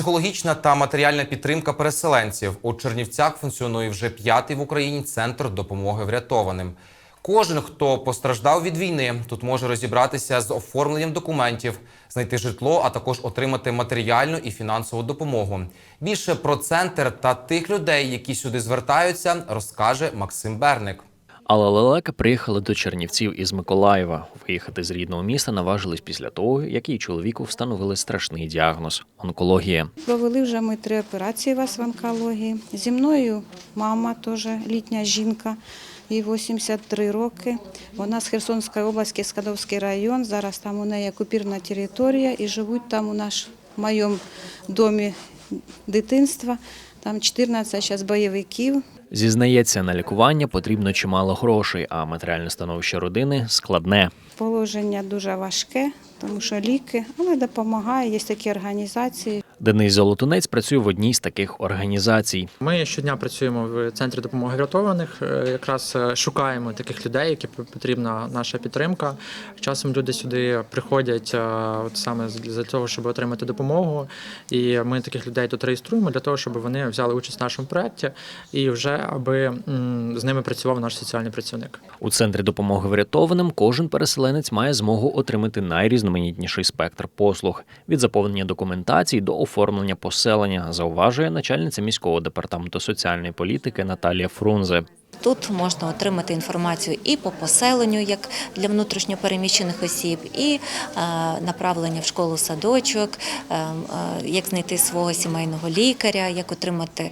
Психологічна та матеріальна підтримка переселенців у Чернівцях функціонує вже п'ятий в Україні центр допомоги врятованим. Кожен, хто постраждав від війни, тут може розібратися з оформленням документів, знайти житло, а також отримати матеріальну і фінансову допомогу. Більше про центр та тих людей, які сюди звертаються, розкаже Максим Берник. Алла Лелека приїхала до Чернівців із Миколаєва. Виїхати з рідного міста наважились після того, як їй чоловіку встановили страшний діагноз онкологія. Провели вже ми три операції вас в онкології. Зі мною мама теж літня жінка, їй 83 роки. Вона з Херсонської області, Скадовський район. Зараз там у неї окупірна територія і живуть там у наш моєму домі дитинства. Там 14 зараз бойовиків. Зізнається, на лікування потрібно чимало грошей, а матеріальне становище родини складне. Положення дуже важке, тому що ліки, але допомагає. Є такі організації. Денис Золотунець працює в одній з таких організацій. Ми щодня працюємо в центрі допомоги врятованих. е, Якраз е, шукаємо таких людей, які потрібна наша підтримка. Часом люди сюди приходять е, от саме для того, щоб отримати допомогу. І ми таких людей тут реєструємо для того, щоб вони взяли участь в нашому проєкті і вже аби з ними працював наш соціальний працівник. У центрі допомоги врятованим кожен переселенець має змогу отримати найрізноманітніший спектр послуг від заповнення документації до оформлення поселення, зауважує начальниця міського департаменту соціальної політики Наталія Фрунзе. Тут можна отримати інформацію і по поселенню, як для внутрішньопереміщених осіб, і е, направлення в школу садочок, е, е, як знайти свого сімейного лікаря, як отримати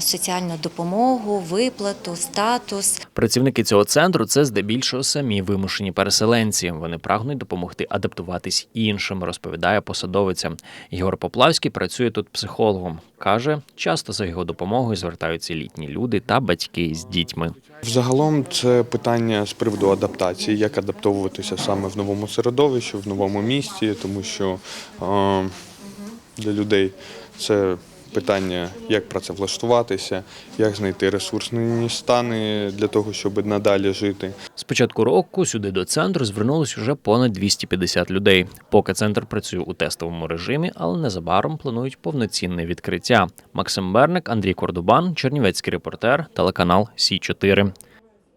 соціальну допомогу, виплату, статус. Працівники цього центру це здебільшого самі вимушені переселенці. Вони прагнуть допомогти адаптуватись іншим, розповідає посадовиця. Єгор Поплавський працює тут психологом. каже, часто за його допомогою звертаються літні люди та батьки з дітьми. Взагалом це питання з приводу адаптації, як адаптовуватися саме в новому середовищі, в новому місті, тому що е, для людей це питання, як працевлаштуватися, як знайти ресурсні стани для того, щоб надалі жити. З початку року сюди до центру звернулось уже понад 250 людей. Поки центр працює у тестовому режимі, але незабаром планують повноцінне відкриття. Максим Берник, Андрій Кордубан, Чернівецький репортер, телеканал Сі 4